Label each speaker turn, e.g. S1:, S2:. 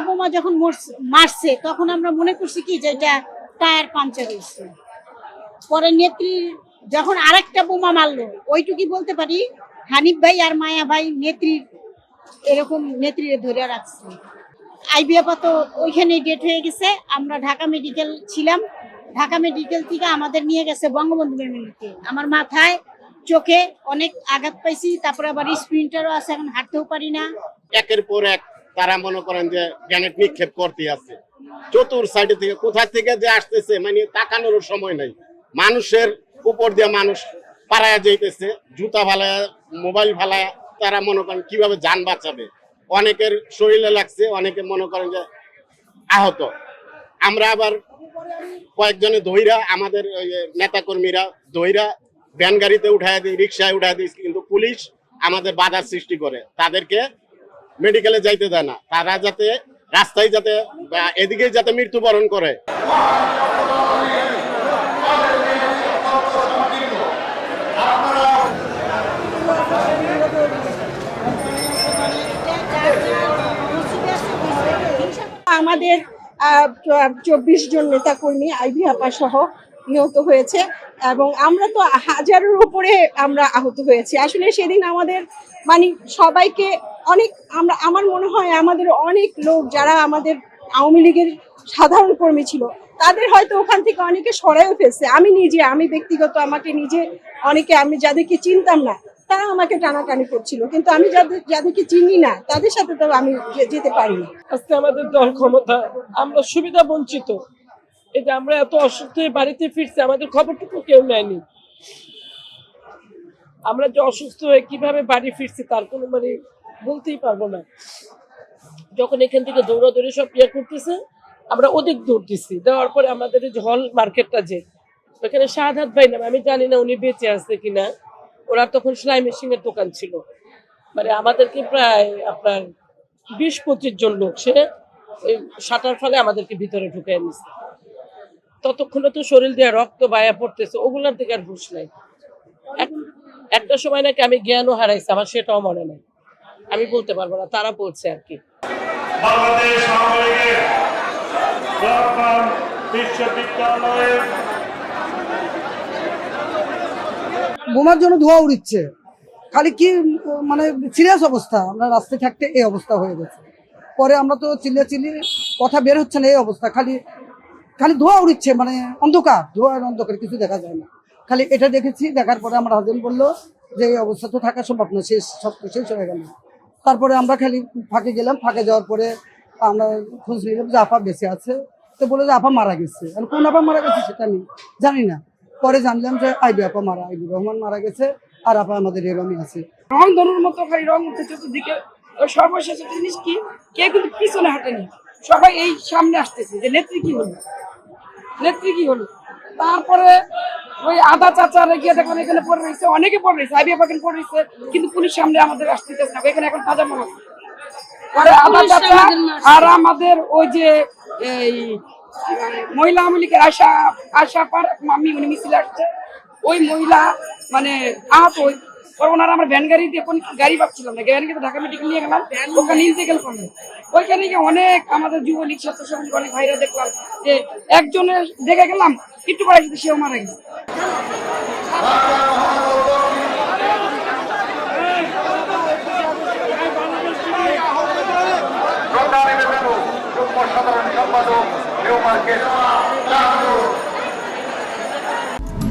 S1: একটা বোমা যখন মারছে তখন আমরা মনে করছি কি যে এটা টায়ার পাঞ্চার হয়েছে। পরে নেত্রী যখন আরেকটা বোমা মারলো, ওইটুকুই বলতে পারি, হানিফ ভাই আর মায়া ভাই নেত্রীর এরকম নেত্রীরে ধরে রাখছে। আইবিএফা তো ওইখানে ডেট হয়ে গেছে, আমরা ঢাকা মেডিকেল ছিলাম। ঢাকা মেডিকেল থেকে আমাদের নিয়ে গেছে বঙ্গবন্ধু মেমোরিয়ালতে আমার মাথায়, চোখে অনেক আঘাত পাইছি, তারপরে আবার স্প্রিন্টারও আছে, এখন হাঁটতেও পারি না।
S2: একের পর এক তারা মনে করেন যে গ্যানেট নিক্ষেপ করতে আছে। চতুর সাইডে থেকে কোথা থেকে যে আসতেছে মানে তাকানোর সময় নাই। মানুষের উপর দিয়ে মানুষ পাড়ায় যাইতেছে, জুতা ফালায়, মোবাইল ফালায়, তারা মনে করেন কীভাবে যান বাঁচাবে? অনেকের শরীরে লাগছে, অনেকে মনে করেন যে আহত। আমরা আবার কয়েকজনে দইরা আমাদের ওই যে নেতাকর্মীরা দইরা ভ্যান গাড়িতে উঠায় দিই রিক্সায় উঠায় দিই, কিন্তু পুলিশ আমাদের বাধার সৃষ্টি করে। তাদেরকে মেডিকেলে যাইতে দেয় না। তারা যাতে রাস্তায় যাতে বা এদিকেই যাতে মৃত্যুবরণ করে।
S3: আমাদের চব্বিশ জন নেতাকর্মী, আইভি আপা সহ নিহত হয়েছে এবং আমরা তো হাজারের উপরে আমরা আহত হয়েছি। আসলে সেদিন আমাদের মানে সবাইকে অনেক, আমরা, আমার মনে হয় আমাদের অনেক লোক যারা আমাদের আওয়ামী লীগের সাধারণ কর্মী ছিল, তাদের হয়তো ওখান থেকে অনেকে সরাইও ফেলছে। আমি নিজে, আমি ব্যক্তিগত আমাকে নিজে অনেকে, আমি যাদেরকে চিনতাম না, তারা আমাকে টানাটানি করছিল। কিন্তু আমি যাদের, যাদেরকে চিনি না, তাদের সাথে তো আমি যেতে পারি না
S4: আজকে আমাদের দল ক্ষমতা আমরা সুবিধা বঞ্চিত। এই যে আমরা এত অসুস্থ হয়ে বাড়িতে ফিরছি, আমাদের খবরটুকু কেউ নেয়নি। আমরা যে অসুস্থ হয়ে কীভাবে বাড়ি ফিরছি তার কোনো মানে বলতেই পারব না। যখন এখান থেকে দৌড়াদৌড়ি সব ইয়ে করতেছে, আমরা ওদিক দৌড়তেছি দেওয়ার পরে আমাদের যে হল মার্কেটটা যে, ওখানে শাহাদ ভাই নাম, আমি জানি না উনি বেঁচে আছে কিনা। ওরা তখন সেলাই মেশিনের দোকান ছিল। মানে আমাদেরকে প্রায় আপনার বিশ পঁচিশ জন লোক সে, ওই ফলে আমাদেরকে ভিতরে ঢুকে নিছে। ততক্ষণে তো শরীর দিয়ে রক্ত বায়া পড়তেছে ওগুলোর থেকে আর হুশ নাই। একটা সময় নাকি আমি জ্ঞানও হারাইছি আমার সেটাও মনে নেই। আমি বলতে পারব না তারা বলছে আর কি।
S5: বোমার জন্য ধোয়া উড়িচ্ছে। খালি কি মানে সিরিয়াস অবস্থা আমরা রাস্তায় থাকতে এই অবস্থা হয়ে গেছে। পরে আমরা তো চিল্লে চিল্লি কথা বের হচ্ছে না এই অবস্থা খালি খালি ধোয়া উড়িচ্ছে মানে অন্ধকার। ধোয়ার অন্ধকার, কিছু দেখা যায় না। খালি এটা দেখেছি, দেখার পরে আমার হাজবেন্ড বলল যে, এই অবস্থা তো থাকা সম্ভব না, শেষ, সব শেষ হয়ে গেল। তারপরে আমরা খালি ফাঁকে গেলাম, ফাঁকে যাওয়ার পরে আমরা খোঁজ নিলাম যে আপা বেঁচে আছে। তো বলে যে আপা মারা গেছে। আর কোন আপা মারা গেছে সেটা আমি জানি না। পরে জানলাম যে আইবি আপা মারা আইবি রহমান মারা গেছে আর আপা আমাদের এরমই আছে।
S6: রং ধনুর মতো খালি রং উঠে চতুর্দিকে। সর্বশেষ জিনিস কি? কেউ কিন্তু পিছনে হাঁটেনি। সবাই এই সামনে আসতেছে, যে নেত্রী কি হলো? নেত্রী কি হলো? তারপরে ওই আধা চাচা গিয়ে দেখলাম এখানে পড়ে রয়েছে অনেকে পড়ে রয়েছে আইবিএ পাখিন পড়ে রয়েছে কিন্তু পুলিশ সামনে আমাদের আসতেছে না এখানে এখন তাজা মানুষ পরে আধা চাচা আর আমাদের ওই যে এই মহিলা আওয়ামী লীগের আশা আশা পার মামি উনি মিছিল আসছে। ওই মহিলা মানে আহত ওই পরে ওনারা আমরা ভ্যান গাড়ি দিয়ে কোন গাড়ি পাচ্ছিলাম না। ভ্যান গাড়িতে ঢাকা মেডিকেল নিয়ে গেলাম ওখানে ইনটেকেল করল ওইখানে গিয়ে অনেক আমাদের যুবলীগ, ছাত্র সমাজের অনেক ভাইরা দেখলাম যে একজনের দেখে গেলাম, একটু পরে এসে সেও মারা গেছে।
S7: সাধারণ সম্পাদক